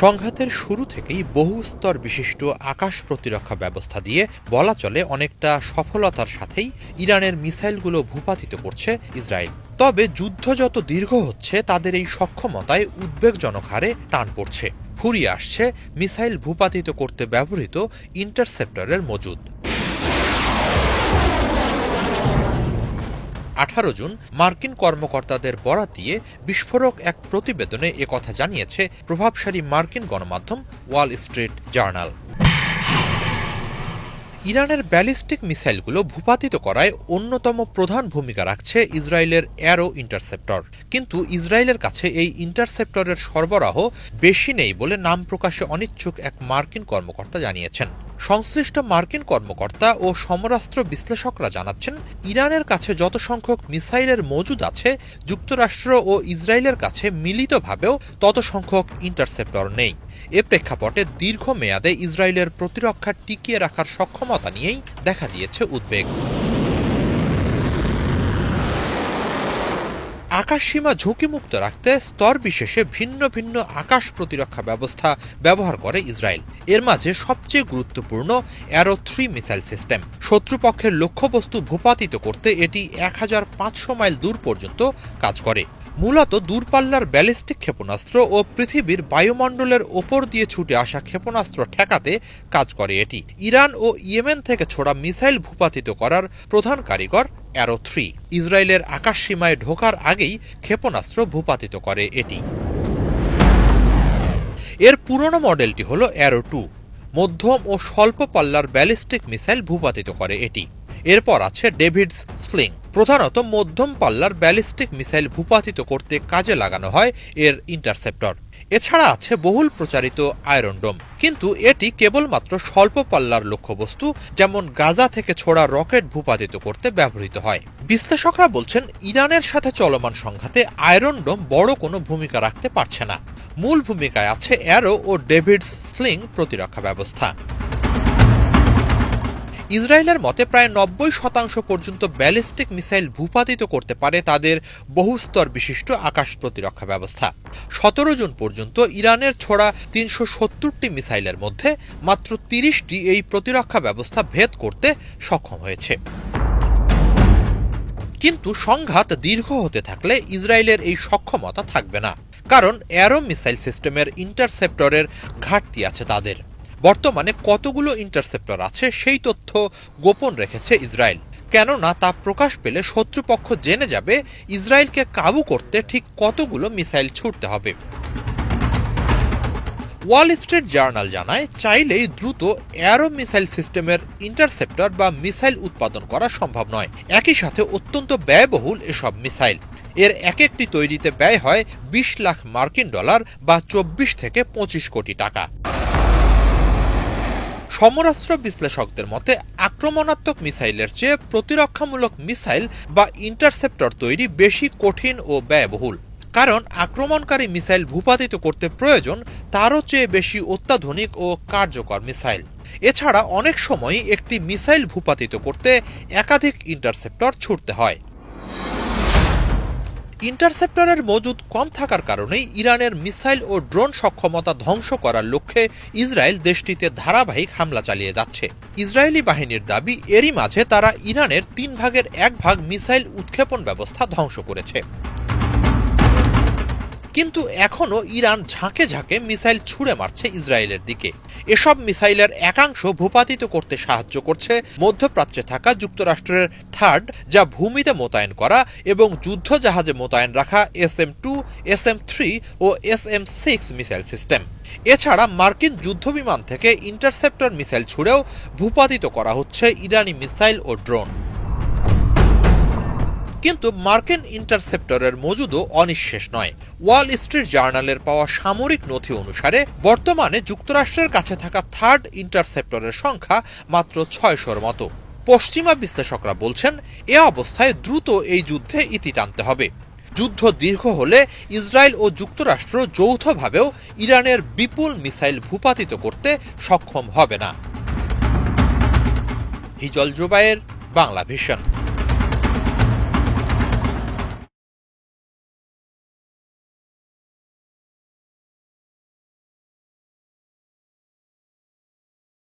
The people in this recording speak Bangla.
সংঘাতের শুরু থেকেই বহু স্তর বিশিষ্ট আকাশ প্রতিরক্ষা ব্যবস্থা দিয়ে বলা চলে অনেকটা সফলতার সাথেই ইরানের মিসাইলগুলো ভূপাতিত করছে ইসরায়েল। তবে যুদ্ধ যত দীর্ঘ হচ্ছে, তাদের এই সক্ষমতায় উদ্বেগজনক হারে টান পড়ছে। ফুরিয়ে আসছে মিসাইল ভূপাতিত করতে ব্যবহৃত ইন্টারসেপ্টরের মজুদ। আঠারো জুন মার্কিন কর্মকর্তাদের বরাত দিয়ে বিস্ফোরক এক প্রতিবেদনে একথা জানিয়েছে প্রভাবশালী মার্কিন গণমাধ্যম ওয়াল স্ট্রিট জার্নাল। ইরানের ব্যালিস্টিক মিসাইলগুলো ভূপাতিত করায় অন্যতম প্রধান ভূমিকা রাখছে ইসরায়েলের অ্যারো ইন্টারসেপ্টর। কিন্তু ইসরায়েলের কাছে এই ইন্টারসেপ্টরের সরবরাহ বেশি নেই বলে নাম প্রকাশে অনিচ্ছুক এক মার্কিন কর্মকর্তা জানিয়েছেন। সংশ্লিষ্ট মার্কিন কর্মকর্তা ও সমরাস্ত্র বিশ্লেষকরা জানাচ্ছেন, ইরানের কাছে যত সংখ্যক মিসাইলের মজুদ আছে, যুক্তরাষ্ট্র ও ইসরায়েলের কাছে মিলিতভাবেও তত সংখ্যক ইন্টারসেপ্টর নেই। এ প্রেক্ষাপটে দীর্ঘ মেয়াদে ইসরায়েলের প্রতিরক্ষা টিকিয়ে রাখার সক্ষমতা নিয়েই দেখা দিয়েছে উদ্বেগ। আকাশসীমা ঝুঁকিমুক্ত রাখতে স্তর বিশেষে ভিন্ন ভিন্ন আকাশ প্রতিরক্ষা ব্যবস্থা ব্যবহার করে ইসরায়েল। এর মাঝে সবচেয়ে গুরুত্বপূর্ণ অ্যারো থ্রি মিসাইল সিস্টেম। শত্রুপক্ষের লক্ষ্যবস্তু ভূপাতিত করতে এটি এক হাজার পাঁচশো মাইল দূর পর্যন্ত কাজ করে। মূলত দূরপাল্লার ব্যালিস্টিক ক্ষেপণাস্ত্র ও পৃথিবীর বায়ুমণ্ডলের ওপর দিয়ে ছুটে আসা ক্ষেপণাস্ত্র ঠেকাতে কাজ করে এটি। ইরান ও ইয়েমেন থেকে ছোড়া মিসাইল ভূপাতিত করার প্রধান কারিগর অ্যারো থ্রি। ইসরায়েলের আকাশ সীমায় ঢোকার আগেই ক্ষেপণাস্ত্র ভূপাতিত করে এটি। এর পুরনো মডেলটি হল অ্যারো টু। মধ্যম ও স্বল্প পাল্লার ব্যালিস্টিক মিসাইল ভূপাতিত করে এটি। এরপর আছে ডেভিডস স্লিং। প্রধানত মধ্যম পাল্লার ব্যালিস্টিক মিসাইল ভূপাতিত করতে কাজে লাগানো হয় এর ইন্টারসেপ্টর। এছাড়া আছে বহুল প্রচারিত আয়রন ডোম। কিন্তু এটি কেবলমাত্র স্বল্প পাল্লার লক্ষ্যবস্তু, যেমন গাজা থেকে ছোড়া রকেট ভূপাতিত করতে ব্যবহৃত হয়। বিশ্লেষকরা বলছেন, ইরানের সাথে চলমান সংঘাতে আয়রন ডোম বড় কোনো ভূমিকা রাখতে পারছে না। মূল ভূমিকায় আছে অ্যারো ও ডেভিডস স্লিং প্রতিরক্ষা ব্যবস্থা। ইসরায়েলের মতে প্রায় নব্বই শতাংশ পর্যন্ত ব্যালিস্টিক মিসাইল ভূপাতিত করতে পারে তাদের বহুস্তর বিশিষ্ট আকাশ প্রতিরক্ষা ব্যবস্থা। সতেরো জুন পর্যন্ত ইরানের ছোড়া তিনশো সত্তরটি মিসাইলের মধ্যে মাত্র তিরিশটি এই প্রতিরক্ষা ব্যবস্থা ভেদ করতে সক্ষম হয়েছে। কিন্তু সংঘাত দীর্ঘ হতে থাকলে ইসরায়েলের এই সক্ষমতা থাকবে না। কারণ অ্যারো মিসাইল সিস্টেমের ইন্টারসেপ্টরের ঘাটতি আছে তাদের। বর্তমানে কতগুলো ইন্টারসেপ্টর আছে সেই তথ্য গোপন রেখেছে ইসরায়েল। কেননা তা প্রকাশ পেলে শত্রুপক্ষ জেনে যাবে ইসরায়েলকে কাবু করতে ঠিক কতগুলো মিসাইল ছুটতে হবে। ওয়াল স্ট্রিট জার্নাল জানায়, চাইলেই দ্রুত অ্যারো মিসাইল সিস্টেমের ইন্টারসেপ্টর বা মিসাইল উৎপাদন করা সম্ভব নয়। একই সাথে অত্যন্ত ব্যয়বহুল এসব মিসাইল। এর এক একটি তৈরিতে ব্যয় হয় বিশ লাখ মার্কিন ডলার বা চব্বিশ থেকে পঁচিশ কোটি টাকা। সমরাস্ত্র বিশ্লেষকদের মতে, আক্রমণাত্মক মিসাইলের চেয়ে প্রতিরক্ষামূলক মিসাইল বা ইন্টারসেপ্টর তৈরি বেশি কঠিন ও ব্যয়বহুল। কারণ, আক্রমণকারী মিসাইল ভূপাতিত করতে প্রয়োজন, তারও চেয়ে বেশি অত্যাধুনিক ও কার্যকর মিসাইল। এছাড়া অনেক সময়ই একটি মিসাইল ভূপাতিত করতে একাধিক ইন্টারসেপ্টর ছুটতে হয়। ইন্টারসেপ্টরের মজুদ কম থাকার কারণে ইরানের মিসাইল ও ড্রোন সক্ষমতা ধ্বংস করার লক্ষ্যে ইসরায়েল দেশটিতে ধারাবাহিক হামলা চালিয়ে যাচ্ছে। ইসরায়েলি বাহিনীর দাবি, এরই মাঝে তারা ইরানের তিন ভাগের এক ভাগ মিসাইল উৎক্ষেপণ ব্যবস্থা ধ্বংস করেছে। কিন্তু এখনও ইরান ঝাঁকে ঝাঁকে মিসাইল ছুড়ে মারছে ইসরায়েলের দিকে। এসব মিসাইলের একাংশ ভূপাতিত করতে সাহায্য করছে মধ্যপ্রাচ্যে থাকা যুক্তরাষ্ট্রের থার্ড, যা ভূমিতে মোতায়েন করা এবং যুদ্ধ জাহাজে মোতায়েন রাখা S M two, S M three ও S M six missile system. এছাড়া মার্কিন যুদ্ধবিমান থেকে ইন্টারসেপ্টর মিসাইল ছুড়েও ভূপাতিত করা হচ্ছে ইরানি মিসাইল ও ড্রোন। কিন্তু মার্কিন ইন্টারসেপ্টরের মজুদও অনিঃশেষ নয়। ওয়াল স্ট্রিট জার্নালের পাওয়া সামরিক নথি অনুসারে, বর্তমানে যুক্তরাষ্ট্রের কাছে থাকা থার্ড ইন্টারসেপ্টরের সংখ্যা মাত্র ছয়শোর মতো। পশ্চিমা বিশ্লেষকরা বলছেন, এ অবস্থায় দ্রুত এই যুদ্ধে ইতি টানতে হবে। যুদ্ধ দীর্ঘ হলে ইসরায়েল ও যুক্তরাষ্ট্র যৌথভাবেও ইরানের বিপুল মিসাইল ভূপাতিত করতে সক্ষম হবে না। হিজল জুবায়ের বাংলা ভিশন।